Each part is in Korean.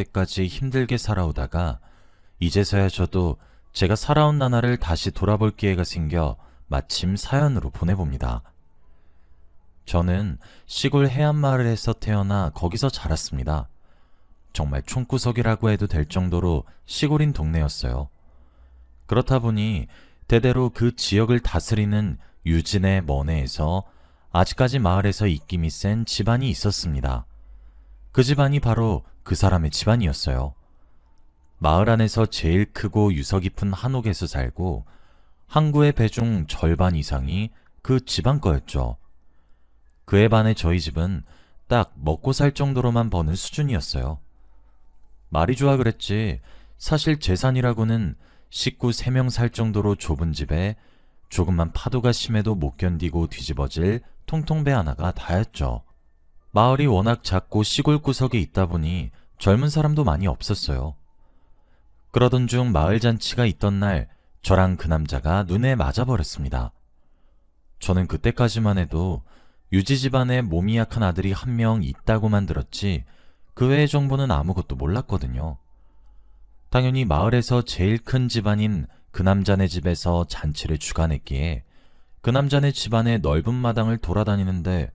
때까지 힘들게 살아오다가 이제서야 저도 제가 살아온 나날을 다시 돌아볼 기회가 생겨 마침 사연으로 보내봅니다. 저는 시골 해안마을에서 태어나 거기서 자랐습니다. 정말 총구석이라고 해도 될 정도로 시골인 동네였어요. 그렇다 보니 대대로 그 지역을 다스리는 유진의 먼해에서 아직까지 마을에서 입김이 센 집안이 있었습니다. 그 집안이 바로 그 사람의 집안이었어요. 마을 안에서 제일 크고 유서 깊은 한옥에서 살고 항구의 배 중 절반 이상이 그 집안 거였죠. 그에 반해 저희 집은 딱 먹고 살 정도로만 버는 수준이었어요. 말이 좋아 그랬지 사실 재산이라고는 식구 3명 살 정도로 좁은 집에 조금만 파도가 심해도 못 견디고 뒤집어질 통통배 하나가 다였죠. 마을이 워낙 작고 시골 구석에 있다 보니 젊은 사람도 많이 없었어요. 그러던 중 마을 잔치가 있던 날 저랑 그 남자가 눈에 맞아버렸습니다. 저는 그때까지만 해도 유지 집안에 몸이 약한 아들이 한 명 있다고만 들었지 그 외의 정보는 아무것도 몰랐거든요. 당연히 마을에서 제일 큰 집안인 그 남자네 집에서 잔치를 주관했기에 그 남자네 집안의 넓은 마당을 돌아다니는데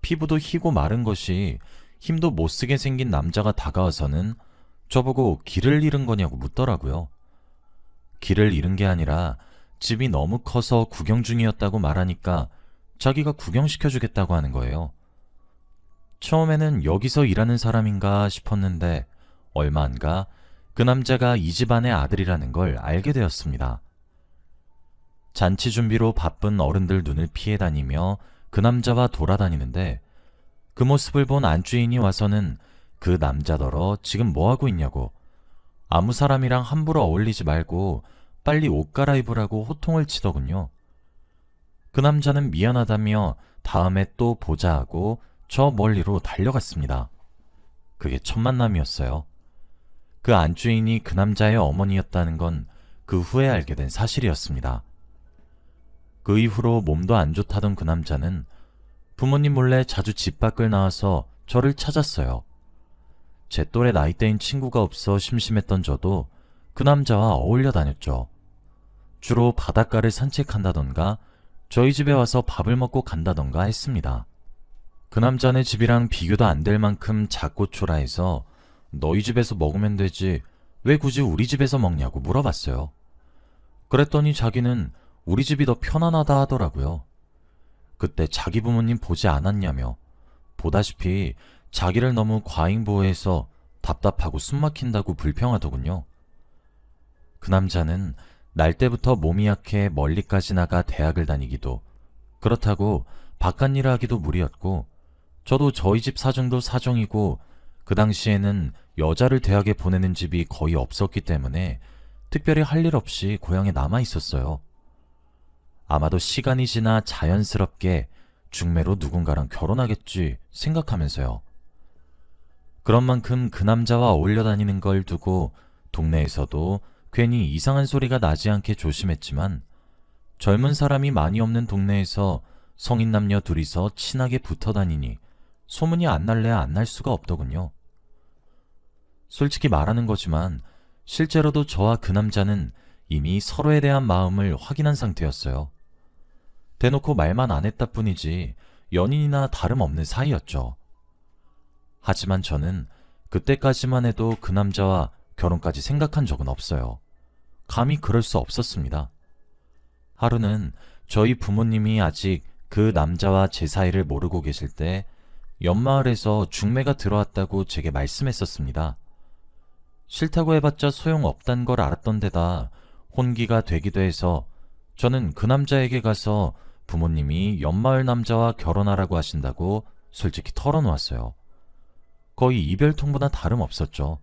피부도 희고 마른 것이 힘도 못 쓰게 생긴 남자가 다가와서는 저보고 길을 잃은 거냐고 묻더라고요. 길을 잃은 게 아니라 집이 너무 커서 구경 중이었다고 말하니까 자기가 구경시켜 주겠다고 하는 거예요. 처음에는 여기서 일하는 사람인가 싶었는데 얼마 안 가 그 남자가 이 집안의 아들이라는 걸 알게 되었습니다. 잔치 준비로 바쁜 어른들 눈을 피해 다니며 그 남자와 돌아다니는데 그 모습을 본 안주인이 와서는 그 남자더러 지금 뭐하고 있냐고 아무 사람이랑 함부로 어울리지 말고 빨리 옷 갈아입으라고 호통을 치더군요. 그 남자는 미안하다며 다음에 또 보자 하고 저 멀리로 달려갔습니다. 그게 첫 만남이었어요. 그 안주인이 그 남자의 어머니였다는 건 그 후에 알게 된 사실이었습니다. 그 이후로 몸도 안 좋다던 그 남자는 부모님 몰래 자주 집 밖을 나와서 저를 찾았어요. 제 또래 나이대인 친구가 없어 심심했던 저도 그 남자와 어울려 다녔죠. 주로 바닷가를 산책한다던가 저희 집에 와서 밥을 먹고 간다던가 했습니다. 그 남자네 집이랑 비교도 안 될 만큼 작고 초라해서 너희 집에서 먹으면 되지 왜 굳이 우리 집에서 먹냐고 물어봤어요. 그랬더니 자기는 우리 집이 더 편안하다 하더라고요. 그때 자기 부모님 보지 않았냐며 보다시피 자기를 너무 과잉보호해서 답답하고 숨막힌다고 불평하더군요. 그 남자는 날 때부터 몸이 약해 멀리까지 나가 대학을 다니기도 그렇다고 바깥 일을 하기도 무리였고 저도 저희 집 사정도 사정이고 그 당시에는 여자를 대학에 보내는 집이 거의 없었기 때문에 특별히 할 일 없이 고향에 남아 있었어요. 아마도 시간이 지나 자연스럽게 중매로 누군가랑 결혼하겠지 생각하면서요. 그런 만큼 그 남자와 어울려 다니는 걸 두고 동네에서도 괜히 이상한 소리가 나지 않게 조심했지만 젊은 사람이 많이 없는 동네에서 성인 남녀 둘이서 친하게 붙어 다니니 소문이 안 날래야 안 날 수가 없더군요. 솔직히 말하는 거지만 실제로도 저와 그 남자는 이미 서로에 대한 마음을 확인한 상태였어요. 대놓고 말만 안 했다 뿐이지 연인이나 다름없는 사이였죠. 하지만 저는 그때까지만 해도 그 남자와 결혼까지 생각한 적은 없어요. 감히 그럴 수 없었습니다. 하루는 저희 부모님이 아직 그 남자와 제 사이를 모르고 계실 때 옆마을에서 중매가 들어왔다고 제게 말씀했었습니다. 싫다고 해봤자 소용없단 걸 알았던 데다 혼기가 되기도 해서 저는 그 남자에게 가서 부모님이 옆마을 남자와 결혼하라고 하신다고 솔직히 털어놓았어요. 거의 이별 통보다 다름없었죠.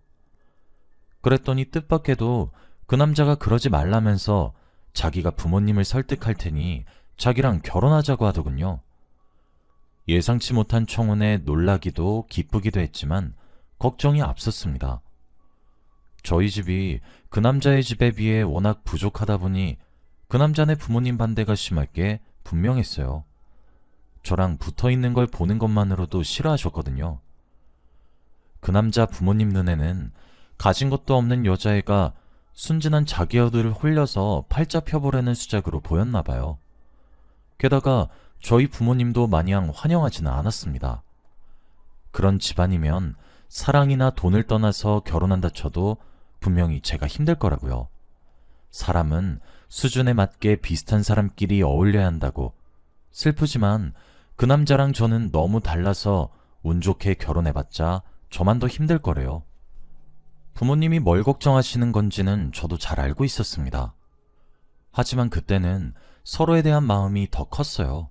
그랬더니 뜻밖에도 그 남자가 그러지 말라면서 자기가 부모님을 설득할 테니 자기랑 결혼하자고 하더군요. 예상치 못한 청혼에 놀라기도 기쁘기도 했지만 걱정이 앞섰습니다. 저희 집이 그 남자의 집에 비해 워낙 부족하다 보니 그 남자네 부모님 반대가 심할 게 분명했어요. 저랑 붙어 있는 걸 보는 것만으로도 싫어하셨거든요. 그 남자 부모님 눈에는 가진 것도 없는 여자애가 순진한 자기 아들을 홀려서 팔자 펴보려는 수작으로 보였나 봐요. 게다가 저희 부모님도 마냥 환영하지는 않았습니다. 그런 집안이면 사랑이나 돈을 떠나서 결혼한다 쳐도 분명히 제가 힘들 거라고요. 사람은 수준에 맞게 비슷한 사람끼리 어울려야 한다고. 슬프지만 그 남자랑 저는 너무 달라서 운 좋게 결혼해봤자 저만 더 힘들 거래요. 부모님이 뭘 걱정하시는 건지는 저도 잘 알고 있었습니다. 하지만 그때는 서로에 대한 마음이 더 컸어요.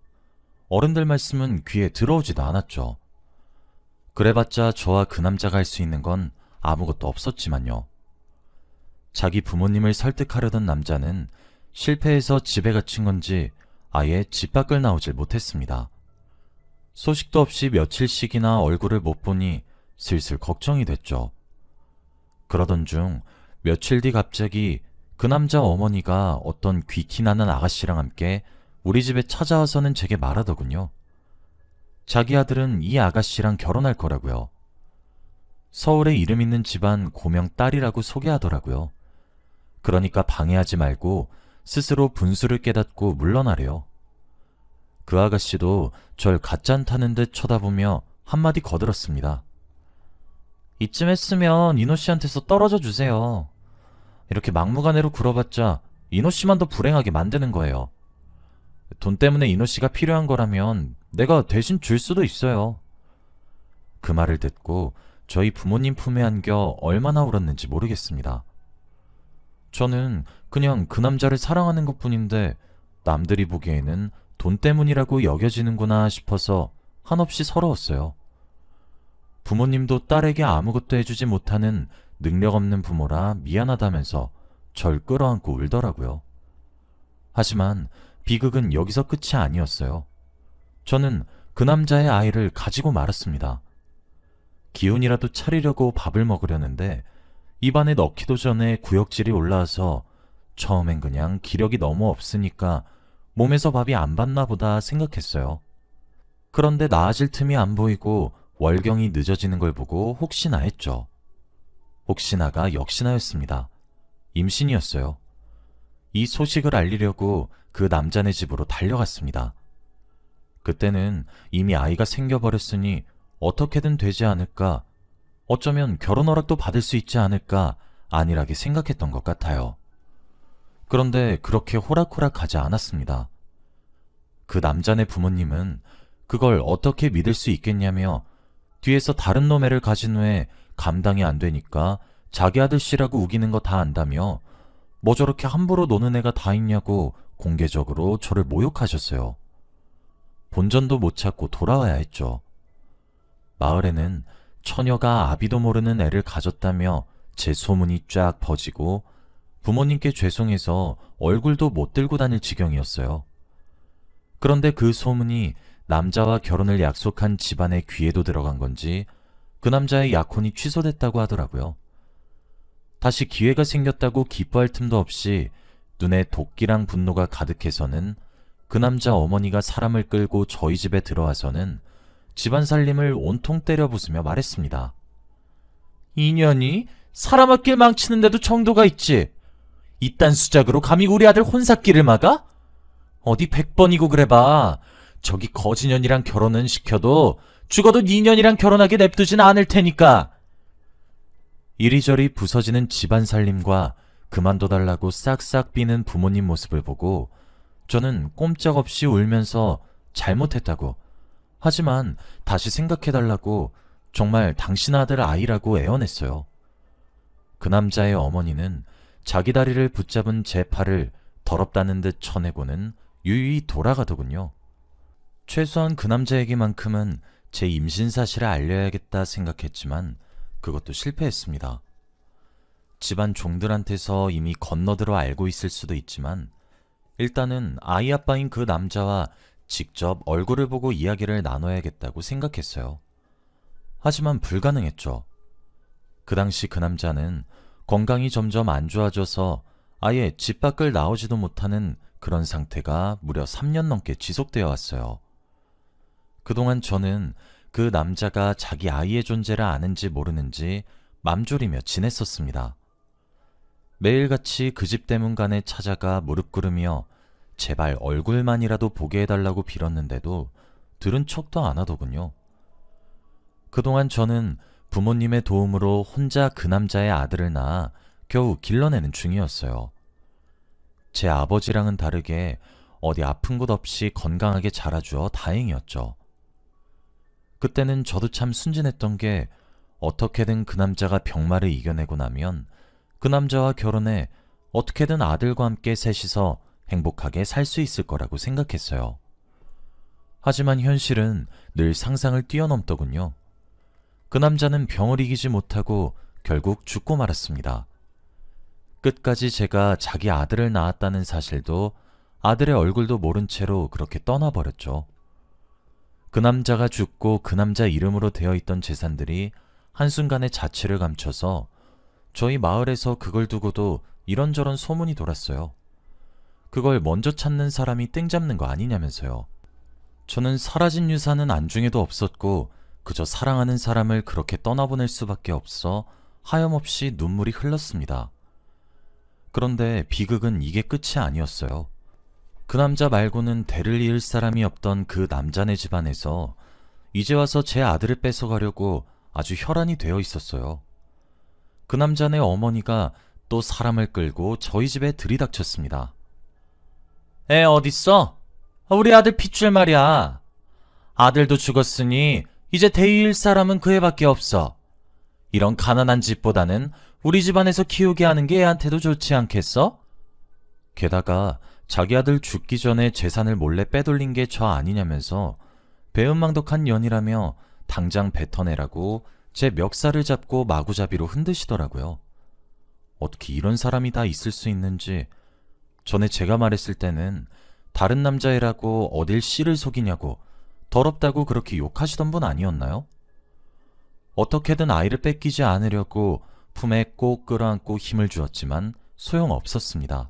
어른들 말씀은 귀에 들어오지도 않았죠. 그래봤자 저와 그 남자가 할 수 있는 건 아무것도 없었지만요. 자기 부모님을 설득하려던 남자는 실패해서 집에 갇힌 건지 아예 집 밖을 나오질 못했습니다. 소식도 없이 며칠씩이나 얼굴을 못 보니 슬슬 걱정이 됐죠. 그러던 중 며칠 뒤 갑자기 그 남자 어머니가 어떤 귀티 나는 아가씨랑 함께 우리 집에 찾아와서는 제게 말하더군요. 자기 아들은 이 아가씨랑 결혼할 거라고요. 서울에 이름 있는 집안 고명 딸이라고 소개하더라고요. 그러니까 방해하지 말고 스스로 분수를 깨닫고 물러나래요. 그 아가씨도 절 가짠타는 듯 쳐다보며 한마디 거들었습니다. 이쯤 했으면 이노 씨한테서 떨어져 주세요. 이렇게 막무가내로 굴어봤자 이노 씨만 더 불행하게 만드는 거예요. 돈 때문에 이노 씨가 필요한 거라면 내가 대신 줄 수도 있어요. 그 말을 듣고 저희 부모님 품에 안겨 얼마나 울었는지 모르겠습니다. 저는 그냥 그 남자를 사랑하는 것 뿐인데 남들이 보기에는 돈 때문이라고 여겨지는구나 싶어서 한없이 서러웠어요. 부모님도 딸에게 아무것도 해주지 못하는 능력 없는 부모라 미안하다면서 절 끌어안고 울더라고요. 하지만 비극은 여기서 끝이 아니었어요. 저는 그 남자의 아이를 가지고 말았습니다. 기운이라도 차리려고 밥을 먹으려는데 입안에 넣기도 전에 구역질이 올라와서 처음엔 그냥 기력이 너무 없으니까 몸에서 밥이 안 받나 보다 생각했어요. 그런데 나아질 틈이 안 보이고 월경이 늦어지는 걸 보고 혹시나 했죠. 혹시나가 역시나였습니다. 임신이었어요. 이 소식을 알리려고 그 남자네 집으로 달려갔습니다. 그때는 이미 아이가 생겨버렸으니 어떻게든 되지 않을까, 어쩌면 결혼 허락도 받을 수 있지 않을까 안일하게 생각했던 것 같아요. 그런데 그렇게 호락호락 가지 않았습니다. 그 남자네 부모님은 그걸 어떻게 믿을 수 있겠냐며 뒤에서 다른 놈애를 가진 후에 감당이 안 되니까 자기 아들 씨라고 우기는 거 다 안다며 뭐 저렇게 함부로 노는 애가 다 있냐고 공개적으로 저를 모욕하셨어요. 본전도 못 찾고 돌아와야 했죠. 마을에는 처녀가 아비도 모르는 애를 가졌다며 제 소문이 쫙 퍼지고 부모님께 죄송해서 얼굴도 못 들고 다닐 지경이었어요. 그런데 그 소문이 남자와 결혼을 약속한 집안의 귀에도 들어간 건지 그 남자의 약혼이 취소됐다고 하더라고요. 다시 기회가 생겼다고 기뻐할 틈도 없이 눈에 도끼랑 분노가 가득해서는 그 남자 어머니가 사람을 끌고 저희 집에 들어와서는 집안 살림을 온통 때려 부수며 말했습니다. 인연이 사람 앞길 망치는데도 정도가 있지. 이딴 수작으로 감히 우리 아들 혼사길을 막아? 어디 백번이고 그래봐. 저기 거진년이랑 결혼은 시켜도 죽어도 니년이랑 결혼하게 냅두진 않을 테니까. 이리저리 부서지는 집안 살림과 그만둬달라고 싹싹 비는 부모님 모습을 보고 저는 꼼짝없이 울면서 잘못했다고 하지만 다시 생각해달라고 정말 당신 아들 아이라고 애원했어요. 그 남자의 어머니는 자기 다리를 붙잡은 제 팔을 더럽다는 듯 쳐내고는 유유히 돌아가더군요. 최소한 그 남자에게만큼은 제 임신 사실을 알려야겠다 생각했지만 그것도 실패했습니다. 집안 종들한테서 이미 건너들어 알고 있을 수도 있지만 일단은 아이 아빠인 그 남자와 직접 얼굴을 보고 이야기를 나눠야겠다고 생각했어요. 하지만 불가능했죠. 그 당시 그 남자는 건강이 점점 안 좋아져서 아예 집 밖을 나오지도 못하는 그런 상태가 무려 3년 넘게 지속되어 왔어요. 그동안 저는 그 남자가 자기 아이의 존재를 아는지 모르는지 맘졸이며 지냈었습니다. 매일같이 그 집 대문간에 찾아가 무릎 꿇으며 제발 얼굴만이라도 보게 해달라고 빌었는데도 들은 척도 안 하더군요. 그동안 저는 부모님의 도움으로 혼자 그 남자의 아들을 낳아 겨우 길러내는 중이었어요. 제 아버지랑은 다르게 어디 아픈 곳 없이 건강하게 자라주어 다행이었죠. 그때는 저도 참 순진했던 게 어떻게든 그 남자가 병마를 이겨내고 나면 그 남자와 결혼해 어떻게든 아들과 함께 셋이서 행복하게 살 수 있을 거라고 생각했어요. 하지만 현실은 늘 상상을 뛰어넘더군요. 그 남자는 병을 이기지 못하고 결국 죽고 말았습니다. 끝까지 제가 자기 아들을 낳았다는 사실도 아들의 얼굴도 모른 채로 그렇게 떠나버렸죠. 그 남자가 죽고 그 남자 이름으로 되어 있던 재산들이 한순간에 자취를 감춰서 저희 마을에서 그걸 두고도 이런저런 소문이 돌았어요. 그걸 먼저 찾는 사람이 땡 잡는 거 아니냐면서요. 저는 사라진 유산은 안중에도 없었고 그저 사랑하는 사람을 그렇게 떠나보낼 수밖에 없어 하염없이 눈물이 흘렀습니다. 그런데 비극은 이게 끝이 아니었어요. 그 남자 말고는 대를 이을 사람이 없던 그 남자네 집안에서 이제 와서 제 아들을 뺏어가려고 아주 혈안이 되어 있었어요. 그 남자네 어머니가 또 사람을 끌고 저희 집에 들이닥쳤습니다. 애 어딨어? 우리 아들 핏줄 말이야. 아들도 죽었으니 이제 대위일 사람은 그 애밖에 없어. 이런 가난한 집보다는 우리 집안에서 키우게 하는 게 애한테도 좋지 않겠어? 게다가 자기 아들 죽기 전에 재산을 몰래 빼돌린 게 저 아니냐면서 배은망덕한 년이라며 당장 뱉어내라고 제 멱살을 잡고 마구잡이로 흔드시더라고요. 어떻게 이런 사람이 다 있을 수 있는지 전에 제가 말했을 때는 다른 남자애라고 어딜 씨를 속이냐고 더럽다고 그렇게 욕하시던 분 아니었나요? 어떻게든 아이를 뺏기지 않으려고 품에 꼭 끌어안고 힘을 주었지만 소용없었습니다.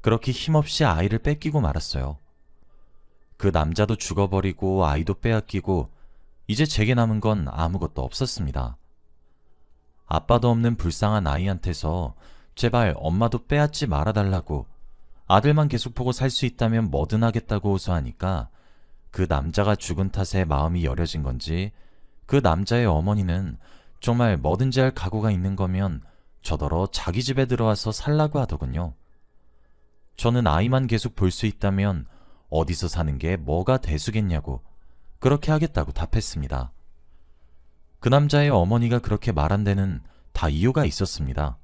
그렇게 힘없이 아이를 뺏기고 말았어요. 그 남자도 죽어버리고 아이도 빼앗기고 이제 제게 남은 건 아무것도 없었습니다. 아빠도 없는 불쌍한 아이한테서 제발 엄마도 빼앗지 말아달라고 아들만 계속 보고 살 수 있다면 뭐든 하겠다고 호소하니까 그 남자가 죽은 탓에 마음이 여려진 건지 그 남자의 어머니는 정말 뭐든지 할 각오가 있는 거면 저더러 자기 집에 들어와서 살라고 하더군요. 저는 아이만 계속 볼 수 있다면 어디서 사는 게 뭐가 대수겠냐고 그렇게 하겠다고 답했습니다. 그 남자의 어머니가 그렇게 말한 데는 다 이유가 있었습니다.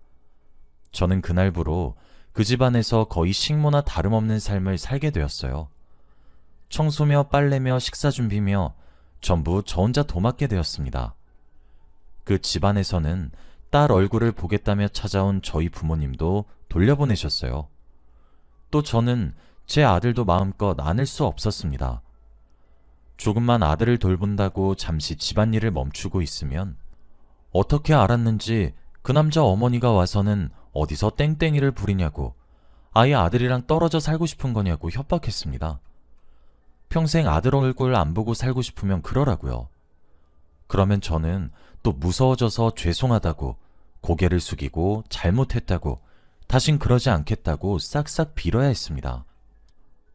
저는 그날부로 그 집안에서 거의 식모나 다름없는 삶을 살게 되었어요. 청소며 빨래며 식사 준비며 전부 저 혼자 도맡게 되었습니다. 그 집안에서는 딸 얼굴을 보겠다며 찾아온 저희 부모님도 돌려보내셨어요. 또 저는 제 아들도 마음껏 안을 수 없었습니다. 조금만 아들을 돌본다고 잠시 집안일을 멈추고 있으면 어떻게 알았는지 그 남자 어머니가 와서는 어디서 땡땡이를 부리냐고 아예 아들이랑 떨어져 살고 싶은 거냐고 협박했습니다. 평생 아들 얼굴 안 보고 살고 싶으면 그러라고요. 그러면 저는 또 무서워져서 죄송하다고 고개를 숙이고 잘못했다고 다신 그러지 않겠다고 싹싹 빌어야 했습니다.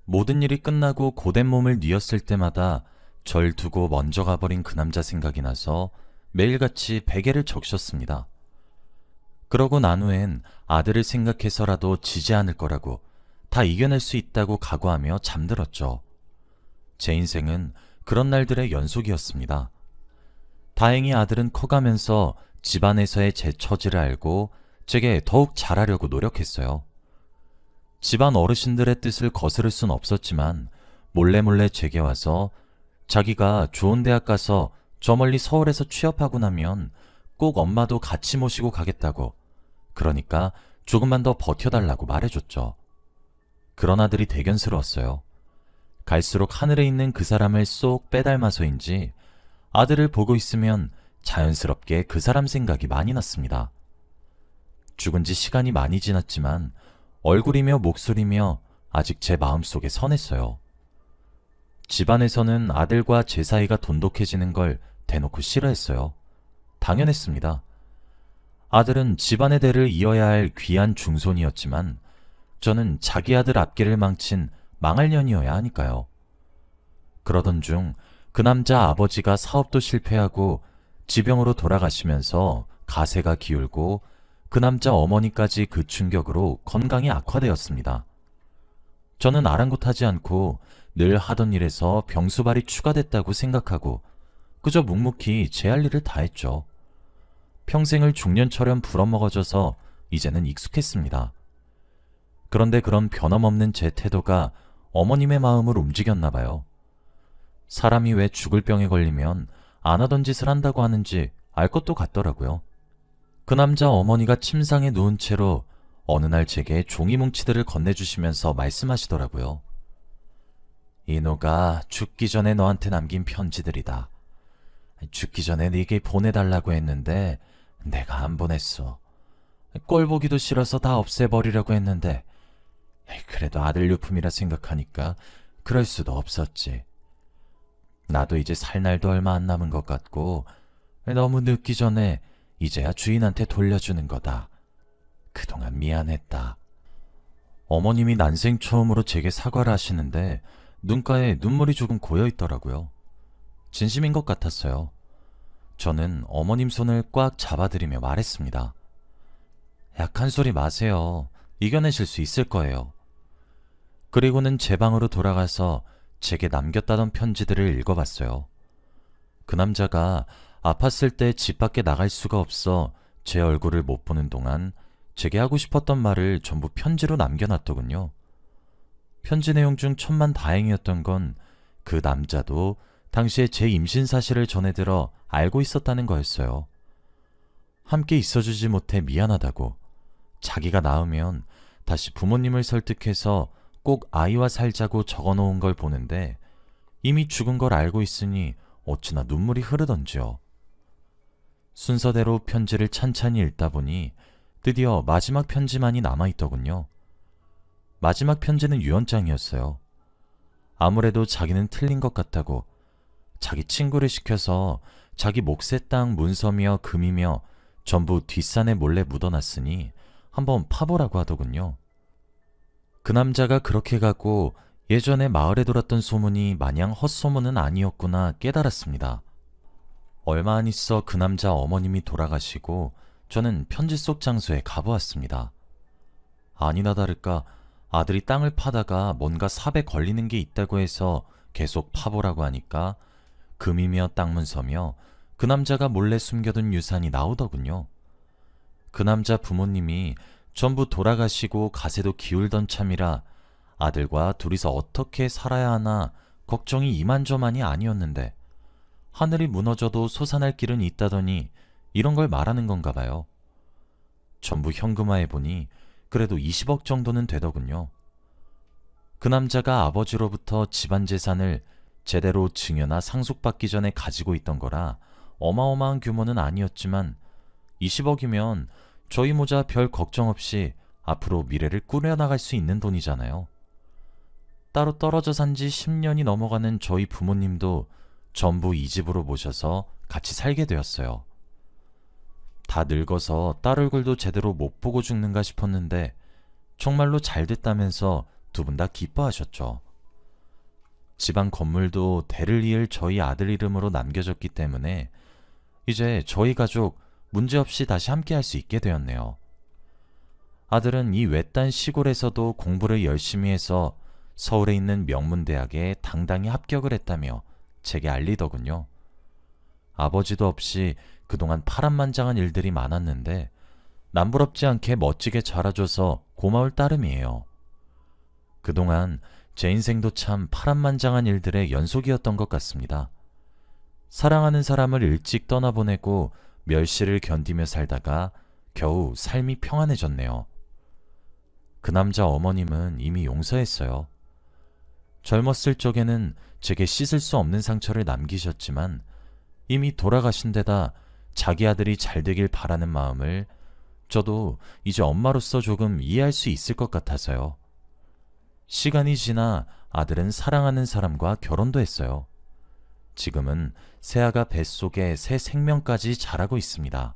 모든 일이 끝나고 고된 몸을 뉘었을 때마다 절 두고 먼저 가버린 그 남자 생각이 나서 매일같이 베개를 적셨습니다. 그러고 난 후엔 아들을 생각해서라도 지지 않을 거라고 다 이겨낼 수 있다고 각오하며 잠들었죠. 제 인생은 그런 날들의 연속이었습니다. 다행히 아들은 커가면서 집안에서의 제 처지를 알고 제게 더욱 잘하려고 노력했어요. 집안 어르신들의 뜻을 거스를 순 없었지만 몰래 몰래 제게 와서 자기가 좋은 대학 가서 저 멀리 서울에서 취업하고 나면 꼭 엄마도 같이 모시고 가겠다고 그러니까 조금만 더 버텨달라고 말해줬죠. 그런 아들이 대견스러웠어요. 갈수록 하늘에 있는 그 사람을 쏙 빼닮아서인지 아들을 보고 있으면 자연스럽게 그 사람 생각이 많이 났습니다. 죽은 지 시간이 많이 지났지만 얼굴이며 목소리며 아직 제 마음속에 선했어요. 집안에서는 아들과 제 사이가 돈독해지는 걸 대놓고 싫어했어요. 당연했습니다. 아들은 집안의 대를 이어야 할 귀한 중손이었지만 저는 자기 아들 앞길을 망친 망할 년이어야 하니까요. 그러던 중 그 남자 아버지가 사업도 실패하고 지병으로 돌아가시면서 가세가 기울고 그 남자 어머니까지 그 충격으로 건강이 악화되었습니다. 저는 아랑곳하지 않고 늘 하던 일에서 병수발이 추가됐다고 생각하고 그저 묵묵히 제 할 일을 다 했죠. 평생을 중년처럼 불어먹어져서 이제는 익숙했습니다. 그런데 그런 변함없는 제 태도가 어머님의 마음을 움직였나 봐요. 사람이 왜 죽을 병에 걸리면 안 하던 짓을 한다고 하는지 알 것도 같더라고요. 그 남자 어머니가 침상에 누운 채로 어느 날 제게 종이 뭉치들을 건네주시면서 말씀하시더라고요. 이노가 죽기 전에 너한테 남긴 편지들이다. 죽기 전에 네게 보내달라고 했는데 내가 안 보냈어. 꼴 보기도 싫어서 다 없애버리려고 했는데 그래도 아들 유품이라 생각하니까 그럴 수도 없었지. 나도 이제 살 날도 얼마 안 남은 것 같고 너무 늦기 전에 이제야 주인한테 돌려주는 거다. 그동안 미안했다. 어머님이 난생 처음으로 제게 사과를 하시는데 눈가에 눈물이 조금 고여 있더라고요. 진심인 것 같았어요. 저는 어머님 손을 꽉 잡아드리며 말했습니다. 약한 소리 마세요. 이겨내실 수 있을 거예요. 그리고는 제 방으로 돌아가서 제게 남겼다던 편지들을 읽어봤어요. 그 남자가 아팠을 때 집 밖에 나갈 수가 없어 제 얼굴을 못 보는 동안 제게 하고 싶었던 말을 전부 편지로 남겨놨더군요. 편지 내용 중 천만 다행이었던 건 그 남자도 당시에 제 임신 사실을 전해 들어 알고 있었다는 거였어요. 함께 있어주지 못해 미안하다고 자기가 낳으면 다시 부모님을 설득해서 꼭 아이와 살자고 적어 놓은 걸 보는데 이미 죽은 걸 알고 있으니 어찌나 눈물이 흐르던지요. 순서대로 편지를 찬찬히 읽다 보니 드디어 마지막 편지만이 남아있더군요. 마지막 편지는 유언장이었어요. 아무래도 자기는 틀린 것 같다고 자기 친구를 시켜서 자기 몫의 땅 문서며 금이며 전부 뒷산에 몰래 묻어놨으니 한번 파보라고 하더군요. 그 남자가 그렇게 가고 예전에 마을에 돌았던 소문이 마냥 헛소문은 아니었구나 깨달았습니다. 얼마 안 있어 그 남자 어머님이 돌아가시고 저는 편지 속 장소에 가보았습니다. 아니나 다를까 아들이 땅을 파다가 뭔가 삽에 걸리는 게 있다고 해서 계속 파보라고 하니까 금이며 땅문서며 그 남자가 몰래 숨겨둔 유산이 나오더군요. 그 남자 부모님이 전부 돌아가시고 가세도 기울던 참이라 아들과 둘이서 어떻게 살아야 하나 걱정이 이만저만이 아니었는데 하늘이 무너져도 솟아날 길은 있다더니 이런 걸 말하는 건가 봐요. 전부 현금화해 보니 그래도 20억 정도는 되더군요. 그 남자가 아버지로부터 집안 재산을 제대로 증여나 상속받기 전에 가지고 있던 거라 어마어마한 규모는 아니었지만 20억이면 저희 모자 별 걱정 없이 앞으로 미래를 꾸려나갈 수 있는 돈이잖아요. 따로 떨어져 산 지 10년이 넘어가는 저희 부모님도 전부 이 집으로 모셔서 같이 살게 되었어요. 다 늙어서 딸 얼굴도 제대로 못 보고 죽는가 싶었는데 정말로 잘 됐다면서 두 분 다 기뻐하셨죠. 집안 건물도 대를 이을 저희 아들 이름으로 남겨졌기 때문에 이제 저희 가족 문제없이 다시 함께 할 수 있게 되었네요. 아들은 이 외딴 시골에서도 공부를 열심히 해서 서울에 있는 명문대학에 당당히 합격을 했다며 제게 알리더군요. 아버지도 없이 그동안 파란만장한 일들이 많았는데 남부럽지 않게 멋지게 자라줘서 고마울 따름이에요. 그동안 제 인생도 참 파란만장한 일들의 연속이었던 것 같습니다. 사랑하는 사람을 일찍 떠나보내고 멸시를 견디며 살다가 겨우 삶이 평안해졌네요. 그 남자 어머님은 이미 용서했어요. 젊었을 적에는 제게 씻을 수 없는 상처를 남기셨지만 이미 돌아가신 데다 자기 아들이 잘 되길 바라는 마음을 저도 이제 엄마로서 조금 이해할 수 있을 것 같아서요. 시간이 지나 아들은 사랑하는 사람과 결혼도 했어요. 지금은 새아가 뱃속에 새 생명까지 자라고 있습니다.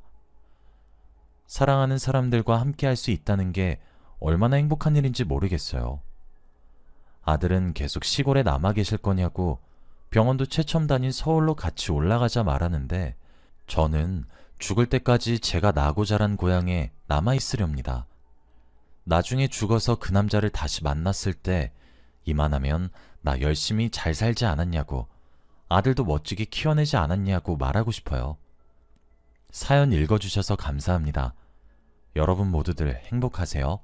사랑하는 사람들과 함께 할 수 있다는 게 얼마나 행복한 일인지 모르겠어요. 아들은 계속 시골에 남아 계실 거냐고 병원도 최첨 다닌 서울로 같이 올라가자 말하는데 저는 죽을 때까지 제가 나고 자란 고향에 남아 있으렵니다. 나중에 죽어서 그 남자를 다시 만났을 때 이만하면 나 열심히 잘 살지 않았냐고 아들도 멋지게 키워내지 않았냐고 말하고 싶어요. 사연 읽어주셔서 감사합니다. 여러분 모두들 행복하세요.